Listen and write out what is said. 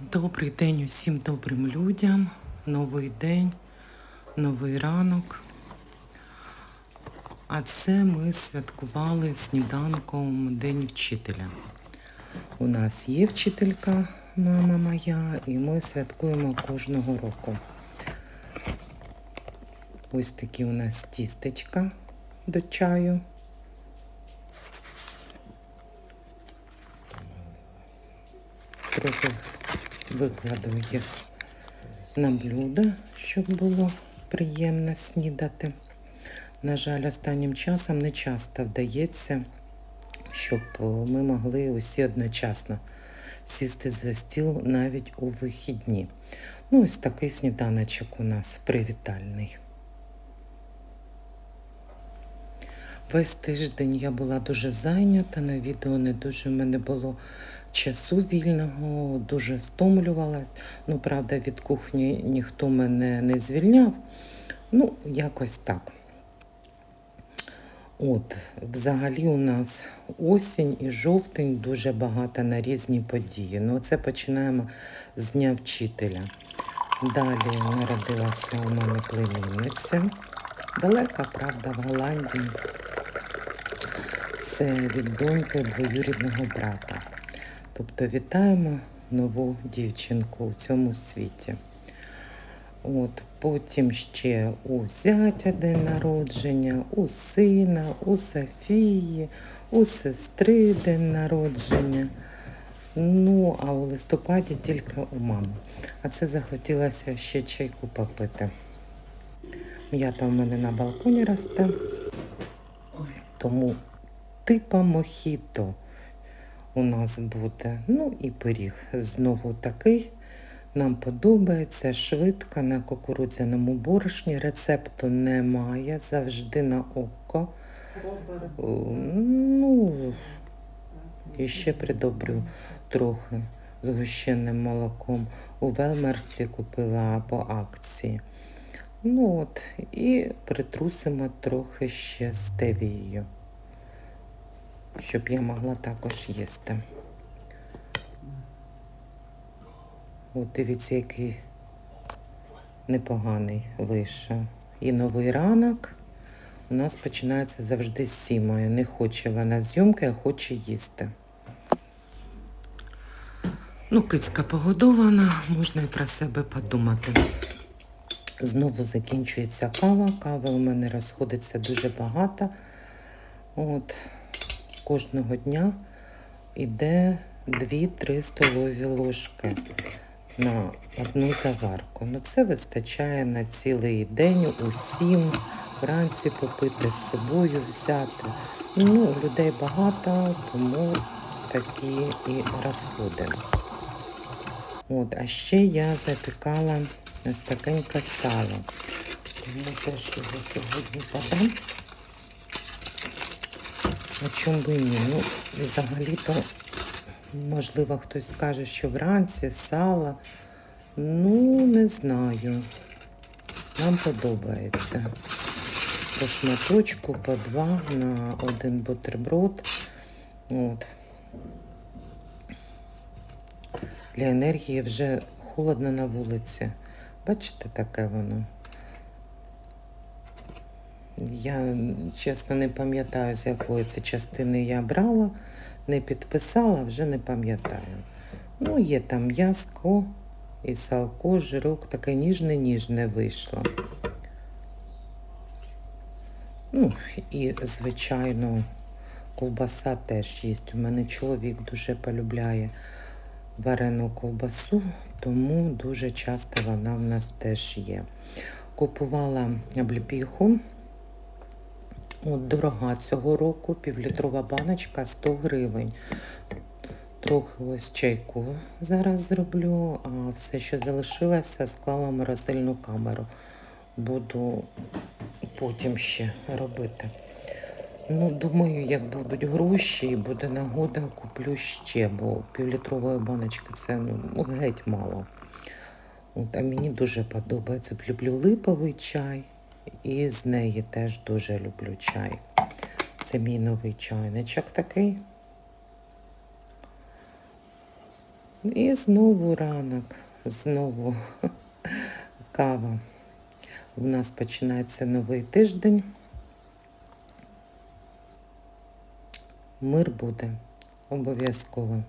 Добрий день усім добрим людям. Новий день, новий ранок. А це ми святкували сніданком День вчителя. У нас є вчителька, мама моя, і ми святкуємо кожного року. Ось такі у нас тістечка до чаю. Трохи викладу їх на блюдо, щоб було приємно снідати. На жаль, останнім часом не часто вдається, щоб е, ми могли усі одночасно сісти за стіл навіть у вихідні. Ну, ось такий сніданочок у нас привітальний. Весь тиждень я була дуже зайнята, на відео не дуже в мене було часу вільного, дуже стомлювалась. Ну, правда, від кухні ніхто мене не звільняв. Ну, якось так. От, взагалі у нас осінь і жовтень дуже багато на різні події. Ну, це починаємо з Дня вчителя. Далі народилася у мене племінниця. Далека, правда, в Голландії. Це від доньки двоюрідного брата. Тобто вітаємо нову дівчинку в цьому світі. От, потім ще у зятя день народження, у сина, у Софії, у сестри день народження. Ну, а у листопаді тільки у мами. А це захотілося ще чайку попити. М'ята в мене на балконі росте, тому типа мохіто у нас буде. Ну і пиріг знову такий. Нам подобається швидко на кукурудзяному борошні. Рецепту немає, завжди на око. Ну, і ще придобрю трохи згущеним молоком. У Велмарці купила по акції. Ну от, і притрусимо трохи ще стевією, щоб я могла також їсти. От дивіться, який непоганий вийшов. І новий ранок у нас починається завжди з сімою. Не хоче вона зйомки, а хоче їсти. Ну, кицька погодована, можна і про себе подумати. Знову закінчується кава. Кави у мене розходиться дуже багато. От кожного дня йде 2-3 столові ложки на одну заварку. Ну це вистачає на цілий день усім. Вранці попити з собою взяти. Ну, людей багато, тому такі і розходи. От, а ще я запікала ось такеньке сало. Тому теж його сьогодні подам. А чому би ні? Ну, взагалі-то, можливо, хтось скаже, що вранці сало. Ну, не знаю. Нам подобається. По шматочку, по два на один бутерброд. От. Для енергії вже холодно на вулиці. Бачите, таке воно. Я чесно не пам'ятаю, з якої це частини я брала, не підписала, вже не пам'ятаю. Ну, є там м'яско і салко, жирок, таке ніжне-ніжне вийшло. Ну, і, звичайно, ковбаса теж є. У мене чоловік дуже полюбляє варену ковбасу, тому дуже часто вона в нас теж є. Купувала обліпіху. От дорога цього року, півлітрова баночка 100 гривень. Трохи ось чайку зараз зроблю, а все, що залишилося, склала в морозильну камеру. Буду потім ще робити. Ну, думаю, як будуть гроші і буде нагода, куплю ще, бо півлітрової баночки це ну, геть мало. От, а мені дуже подобається. От люблю липовий чай, і з неї теж дуже люблю чай. Це мій новий чайничок такий. І знову ранок, знову кава. У нас починається новий тиждень. Мир буде обов'язково.